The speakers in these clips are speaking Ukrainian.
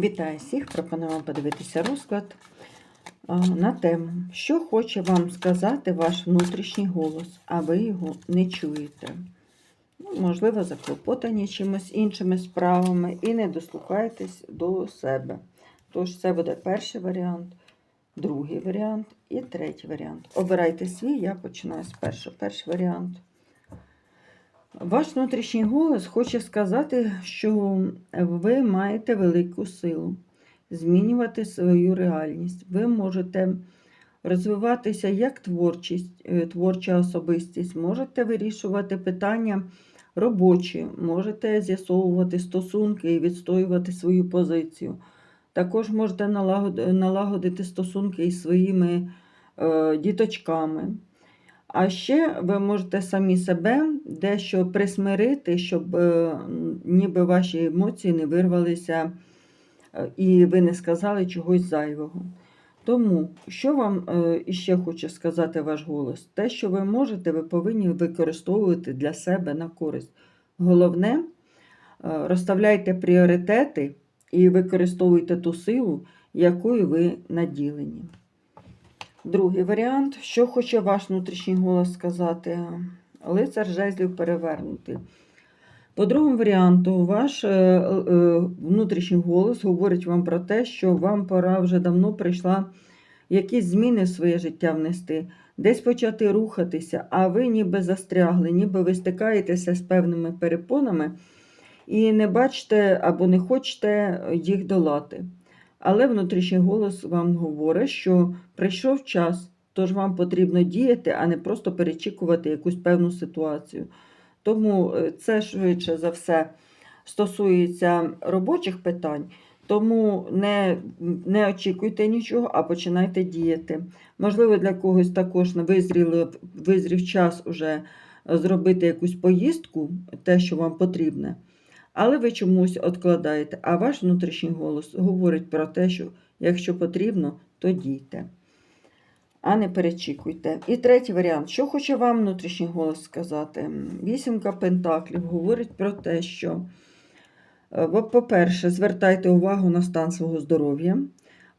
Вітаю всіх! Пропоную вам подивитися розклад на тему, що хоче вам сказати ваш внутрішній голос, а ви його не чуєте. Ну, можливо, заклопотані чимось іншими справами і не дослухаєтесь до себе. Тож, це буде перший варіант, другий варіант і третій варіант. Обирайте свій, я починаю з першого. Перший варіант. Ваш внутрішній голос хоче сказати, що ви маєте велику силу змінювати свою реальність. Ви можете розвиватися як творчість, е, творча особистість, можете вирішувати питання робочі, можете з'ясовувати стосунки і відстоювати свою позицію. Також можете налагодити стосунки із своїми е, діточками. А ще ви можете самі себе дещо присмирити, щоб е, ніби ваші емоції не вирвалися е, і ви не сказали чогось зайвого. Тому, що вам е, іще хоче сказати ваш голос? Те, що ви можете, ви повинні використовувати для себе на користь. Головне, розставляйте пріоритети і використовуйте ту силу, якою ви наділені. Другий варіант, що хоче ваш внутрішній голос сказати? Лицар жезлів перевернутий. По другому варіанту, ваш е, е, внутрішній голос говорить вам про те, що вам пора вже давно прийшла якісь зміни в своє життя внести, десь почати рухатися, а ви ніби застрягли, ніби ви стикаєтеся з певними перепонами і не бачите або не хочете їх долати. Але внутрішній голос вам говорить, що прийшов час, тож вам потрібно діяти, а не просто перечікувати якусь певну ситуацію. Тому е, це швидше за все стосується робочих питань, тому не, не очікуйте нічого, а починайте діяти. Можливо, для когось також визріло, визрів час уже зробити якусь поїздку, те, що вам потрібне. Але ви чомусь откладаєте, а ваш внутрішній голос говорить про те, що якщо потрібно, то дійте. А не перечікуйте. І третій варіант. Що хоче вам внутрішній голос сказати? Вісімка пентаклів говорить про те, що, е, по-перше, звертайте увагу на стан свого здоров'я,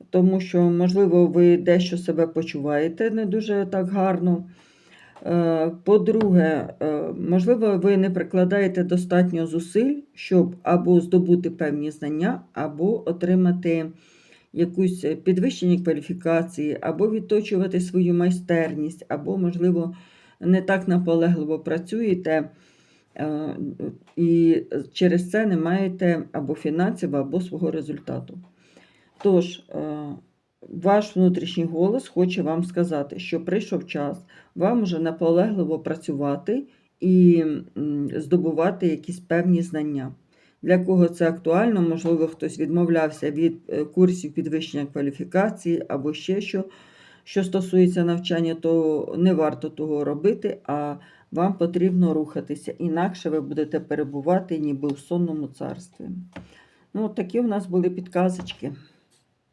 тому що, можливо, ви дещо себе почуваєте не дуже так гарно. Е, По-друге, е, можливо, ви не прикладаєте достатньо зусиль, щоб або здобути певні знання, або отримати якусь підвищення кваліфікації, або відточувати свою майстерність, або, можливо, не так наполегливо працюєте, е, і через це не маєте або фінансів, або свого результату. Тож, ваш внутрішній голос хоче вам сказати, що прийшов час вам уже наполегливо працювати і здобувати якісь певні знання. Для кого це актуально, можливо, хтось відмовлявся від е, курсів підвищення кваліфікації або ще що, що стосується навчання, то не варто того робити, а вам потрібно рухатися, інакше ви будете перебувати ніби в сонному царстві. Ну, такі у нас були підказочки.